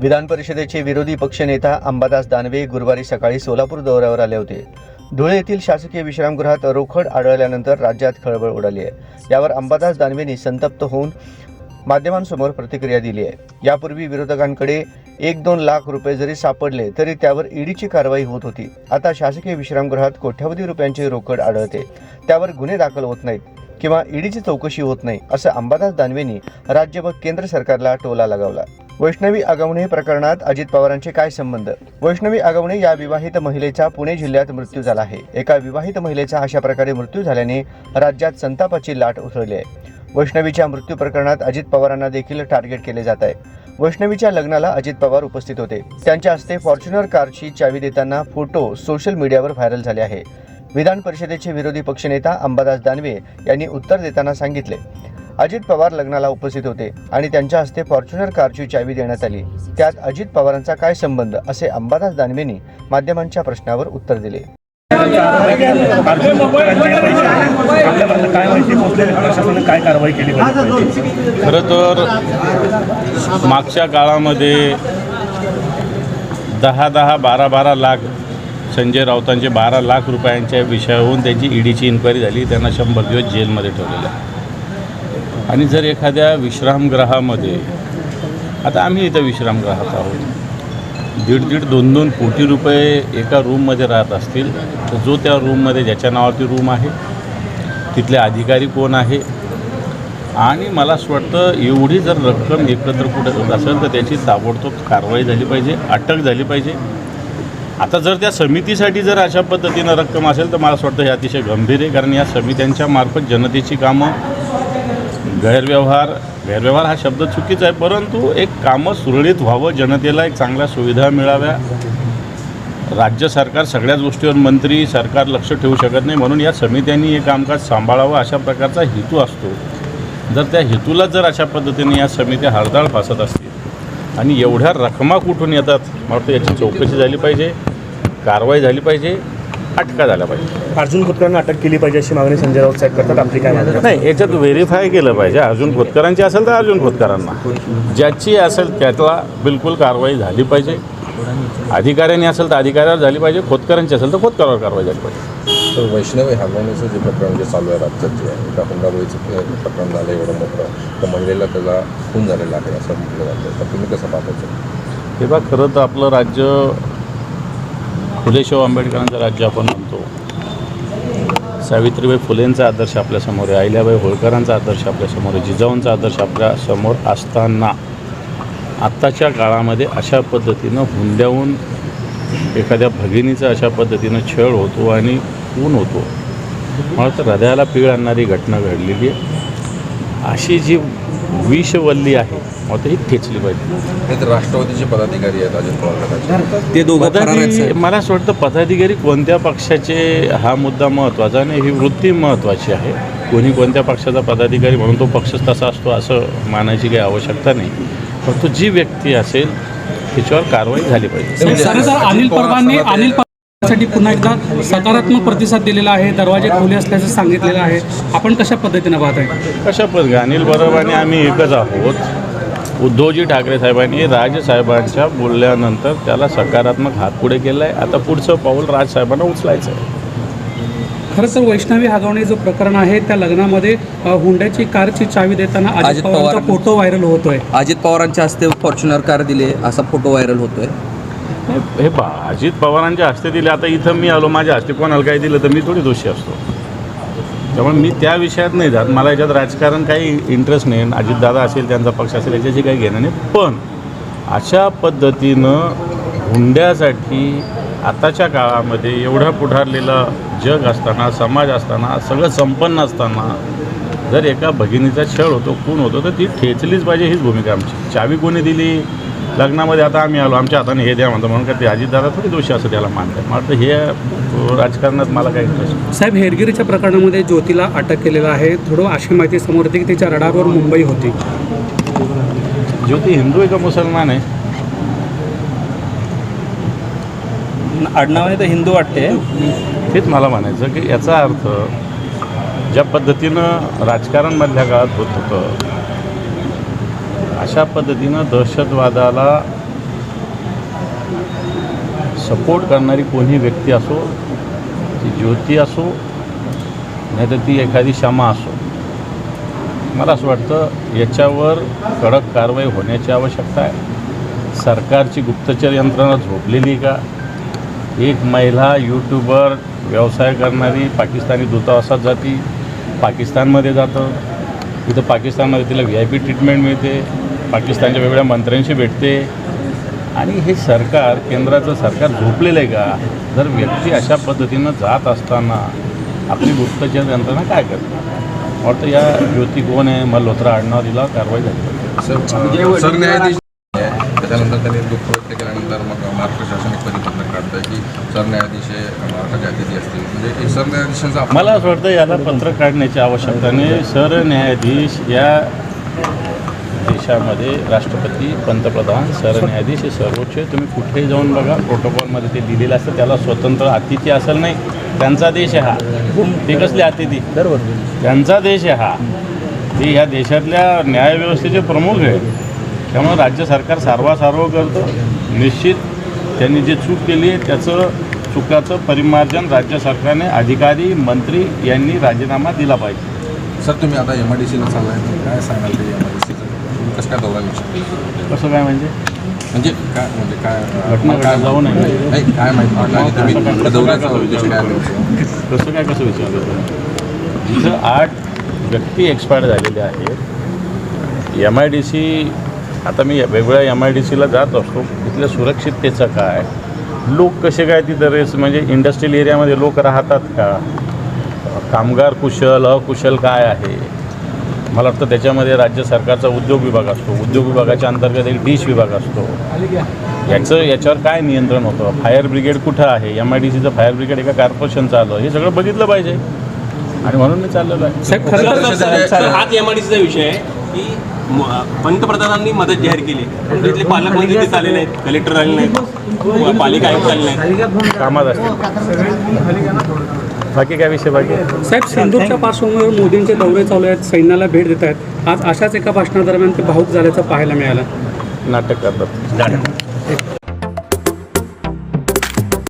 विधान परिषदेचे विरोधी पक्षनेता अंबादास दानवे गुरुवारी सकाळी सोलापूर दौऱ्यावर आले होते. धुळे येथील शासकीय विश्रामगृहात रोकड आढळल्यानंतर राज्यात खळबळ उडाली आहे. यावर अंबादास दानवेंनी संतप्त होऊन माध्यमांसमोर प्रतिक्रिया दिली आहे. यापूर्वी विरोधकांकडे एक दोन लाख रुपये जरी सापडले तरी त्यावर ईडीची कारवाई होत होती. आता शासकीय विश्रामगृहात कोट्यावधी रुपयांची रोकड आढळते. त्यावर गुन्हे दाखल होत नाहीत किंवा ईडीची चौकशी होत नाही असं अंबादास दानवेंनी राज्य व केंद्र सरकारला टोला लगावला. वैष्णवी आगवणे प्रकरणात अजित पवारांचे काय संबंध? वैष्णवी आगवणे या विवाहित महिलेचा पुणे जिल्ह्यात मृत्यू झाला आहे. एका विवाहित महिलेचा अशा प्रकारे मृत्यू झाल्याने राज्यात संतापाची लाट उसळली आहे. वैष्णवीच्या मृत्यू प्रकरणात अजित पवारांना देखील टार्गेट केले जात आहे. वैष्णवीच्या लग्नाला अजित पवार उपस्थित होते. त्यांच्या हस्ते फॉर्च्युनर कारची चावी देताना फोटो सोशल मीडियावर व्हायरल झाले आहे. विधान परिषदेचे विरोधी पक्षनेता अंबादास दानवे यांनी उत्तर देताना सांगितले. अजित पवार लग्नाला उपस्थित होते आणि त्यांच्या हस्ते फॉर्च्युनर कारची चावी देण्यात आली. त्यात अजित पवारांचा काय संबंध? असे अंबादास दानवेंनी माध्यमांच्या प्रश्नावर उत्तर दिले. आपल्यापर्यंत खरं तर मागच्या काळामध्ये दहा दहा बारा बारा लाख संजय राऊतांचे बारा लाख रुपयांच्या विषयावरून त्यांची ईडीची इन्क्वायरी झाली. त्यांना शंभर दिवस जेलमध्ये ठेवलेलं आहे. आणि जर एखाद्या विश्रामगृहामध्ये आता आम्ही इथं विश्रामगृहात आहोत. दीड दीड दोन दोन कोटी रुपये एका रूममध्ये राहत असतील तर जो त्या रूममध्ये ज्याच्या नावावरती रूम आहे तिथले अधिकारी कोण आहे? आणि मला असं वाटतं एवढी जर रक्कम एकत्र कुठे होत असेल तर त्याची ताबडतोब कारवाई झाली पाहिजे अटक झाली पाहिजे. आता जर त्या समितीसाठी जर अशा पद्धतीनं रक्कम असेल तर मला असं वाटतं हे अतिशय गंभीर आहे कारण या समित्यांच्या मार्फत जनतेची कामं गैरव्यवहार गैरव्यवहार हा शब्द चुकीचा आहे परंतु एक कामं सुरळीत व्हावं जनतेला एक चांगल्या सुविधा मिळाव्या. राज्य सरकार सगळ्याच गोष्टीवर मंत्री सरकार लक्ष ठेवू शकत नाही म्हणून या समित्यांनी हे कामकाज सांभाळावं अशा प्रकारचा हेतू असतो. जर त्या हेतूला जर अशा पद्धतीने या समित्या हरताळ फासत असतील आणि एवढ्या रकमा कुठून येतात मला वाटतं याची चौकशी झाली पाहिजे कारवाई झाली पाहिजे अटका झाल्या पाहिजे. अर्जुन खोतकरांना अटक केली पाहिजे अशी मागणी संजय राऊत साहेब करतात. आपली काय मागणी? नाही याच्यात व्हेरीफाय केलं पाहिजे. अर्जुन खोतकरांची असेल तर अर्जुन खोतकरांना. ज्याची असेल त्याला बिलकुल कारवाई झाली पाहिजे. अधिकाऱ्यांनी असेल तर अधिकाऱ्यावर झाली पाहिजे. खोतकरांची असेल तर खोतकरावर कारवाई झाली पाहिजे. तर वैष्णवी हागवण्याचं जे प्रकरण जे चालू आहे राज्यात जे आहे एका हुंडाबळीचं प्रकरण झालं एवढं मोठं. तर महिलेला त्याला खून झालेला आहे असं म्हटलं जातं. तर तुम्ही कसं पाहताचं तेव्हा खरं तर आपलं राज्य फुलेशाहू आंबेडकरांचं राज्य आपण म्हणतो. सावित्रीबाई फुलेंचा आदर्श आपल्यासमोर आहे अहिल्याबाई होळकरांचा आदर्श आपल्यासमोर आहे जिजाऊंचा आदर्श आपल्यासमोर असताना. आत्ताच्या काळामध्ये अशा पद्धतीनं हुंड्याहून एखाद्या भगिनीचा अशा पद्धतीनं छळ होतो आणि ऊन होतो. मला तर हृदयाला पीळ आणणारी घटना घडलेली आहे. अशी जी विषवल्ली आहे. तर ही ठेचली पाहिजे. तर राष्ट्रवादीचे पदाधिकारी आहेत अजित पवार गटाचे. ते दोघं. मला असं वाटतं पदाधिकारी कोणत्या पक्षाचे हा मुद्दा महत्त्वाचा आणि ही वृत्ती महत्त्वाची आहे. कोणी कोणत्या पक्षाचा पदाधिकारी म्हणून तो पक्षच तसा असतो असं मानायची काही आवश्यकता नाही. परंतु जी व्यक्ती असेल त्याच्यावर कारवाई झाली पाहिजे. अनिल अनिल साठी पुन्हा एकदा सकारात्मक प्रतिसाद दिलेला आहे दरवाजे खुले असल्याचं सांगितलेलं आहे. आपण कशा पद्धतीनं पाहताय कशा पद्धती अनिल बरोबर आणि आम्ही एकच आहोत. उद्धवजी ठाकरे साहेबांनी राजसाहेबांच्या बोलल्यानंतर त्याला सकारात्मक हात पुढे केला आहे. आता पुढचं पाऊल राजसाहेबांना उचलायचं आहे. खरं तर वैष्णवी हागवणे जो प्रकरण आहे त्या लग्नामध्ये हुंड्याची कारची चावी देताना अजित पवारांचा पवार- फोटो व्हायरल होतोय. अजित पवारांच्या हस्ते फॉर्च्युनर कार दिले असा फोटो व्हायरल होतोय. नाही, हे पा अजित पवारांच्या हस्ते दिले आता इथं मी आलो माझ्या हस्ते कोणाला काही दिलं तर मी थोडी दोषी असतो. त्यामुळे मी त्या विषयात नाही जात. मला याच्यात राजकारण काही इंटरेस्ट नाही. अजितदादा असेल त्यांचा पक्ष असेल याच्याशी काही घेणं नाही. पण अशा पद्धतीनं हुंड्यासाठी आताच्या काळामध्ये एवढं पुढारलेलं जग असताना समाज असताना सगळं संपन्न असताना जर एका भगिनीचा छळ होतो खून होतो तर ती ठेचलीच पाहिजे हीच भूमिका आमची. चावी कोणी दिली? लग्नामध्ये आता आम्ही आलो आमच्या हाताने हे द्या म्हणतो म्हणून का ते अजितदादा थोडी दोषी असं त्याला मानतात. मला वाटतं हे राजकारणात मला काही इंटरेस्ट. साहेब हेरगिरीच्या प्रकरणामध्ये ज्योतीला अटक केलेलं आहे. थोडं अशी माहिती समोर येते की तिच्या रडारवर मुंबई होती. ज्योती हिंदू आहे का मुसलमान आहे? आडनावाने तर हिंदू वाटते. हेच मला म्हणायचं की याचा अर्थ ज्या पद्धतीनं राजकारण मधल्या काळात होत होतं अशा पद्धतीनं दहशतवादाला सपोर्ट करणारी कोणी व्यक्ती असो ती ज्योती असो नाहीतर ती एखादी क्षमा असो. मला असं वाटतं याच्यावर कडक कारवाई होण्याची आवश्यकता आहे. सरकारची गुप्तचर यंत्रणा झोपलेली का? एक महिला यूट्यूबर व्यवसाय करणारी पाकिस्तानी दूतावासात जाती पाकिस्तानमध्ये जातं. तिथं पाकिस्तानमध्ये तिला व्ही आय पी ट्रीटमेंट मिळते. पाकिस्तानच्या वेगवेगळ्या मंत्र्यांशी भेटते. आणि हे सरकार केंद्राचं सरकार झोपलेलं आहे का? जर व्यक्ती अशा पद्धतीनं जात असताना आपली गुप्तचर यंत्रणा काय करते? वाटतं या ज्योती कोण आहे? मल्होत्रा आडनाव तिला कारवाई झाली. सरन्यायाधीश आहे. त्याच्यानंतर त्यांनी दुःख व्यक्त केल्यानंतर मग महाराष्ट्र शासन एक परिपत्रक काढतंय की सरन्यायाधीश हे महाराष्ट्राचे अतिथी असतील. म्हणजे हे सरन्यायाधीशांचा मला असं वाटतं याला पत्र काढण्याची आवश्यकता नाही सरन्यायाधीश या देशामध्ये राष्ट्रपती पंतप्रधान सरन्यायाधीश हे सर्वोच्च आहे. तुम्ही कुठेही जाऊन बघा प्रोटोकॉलमध्ये ते दिलेलं असतं. त्याला स्वतंत्र अतिथी असेल नाही. त्यांचा देश आहे हा. ते कसले अतिथी? त्यांचा देश आहे हा. ते ह्या देशातल्या न्यायव्यवस्थेचे प्रमुख आहे त्यामुळे राज्य सरकार सारवासारव करतं. निश्चित त्यांनी जे चूक केली आहे त्याचं चुकाचं परिमार्जन राज्य सरकारने अधिकारी मंत्री यांनी राजीनामा दिला पाहिजे. सर तुम्ही आता एम आय डी सीला चाललाय. काय सांगाल ते एम आय डी सीचं तुम्ही कसं काय दौरा घेऊ शकता कसं काय म्हणजे? म्हणजे काय म्हणजे काय घटना काय जाऊ. नाही काय माहिती काय- तुम्ही कसं दौऱ्याचा उद्देश काय? कसं काय कसं विचारलं जिथं आठ व्यक्ती एक्सपायर झालेल्या आहेत. एम आय डी सी आता मी वेगवेगळ्या एम आय डी सीला जात असतो. तिथल्या सुरक्षिततेचं काय? लोक कसे काय तिथं रेस म्हणजे इंडस्ट्रियल एरियामध्ये लोक राहतात का? कामगार कुशल अकुशल काय आहे? मला वाटतं त्याच्यामध्ये राज्य सरकारचा उद्योग विभाग असतो. उद्योग विभागाच्या अंतर्गत एक डिश विभाग असतो. याचं याच्यावर काय नियंत्रण होतं? फायर ब्रिगेड कुठं आहे? एम आय डी सीचं फायर ब्रिगेड एका कॉर्पोरेशनचं आलं हे सगळं बघितलं पाहिजे. आणि म्हणून मी चाललेलो आहे. हाच एम आय डी सीचा विषय आहे की पंतप्रधानांनी मदत जाहीर केली. पण तिथले पालकमंत्री तिथे आले नाहीत कलेक्टर आले नाहीत पालिका आयुक्त आले नाहीत कामात असते बाकी काय विषय बाकी? साहेब सिंधूरच्या पार्श्वभूमीवर मोदींचे दौरे चालू आहेत सैन्याला भेट देत आहेत. आज अशाच एका भाषणादरम्यान ते भाऊक झाल्याचं पाहायला मिळालं. नाटक करतात.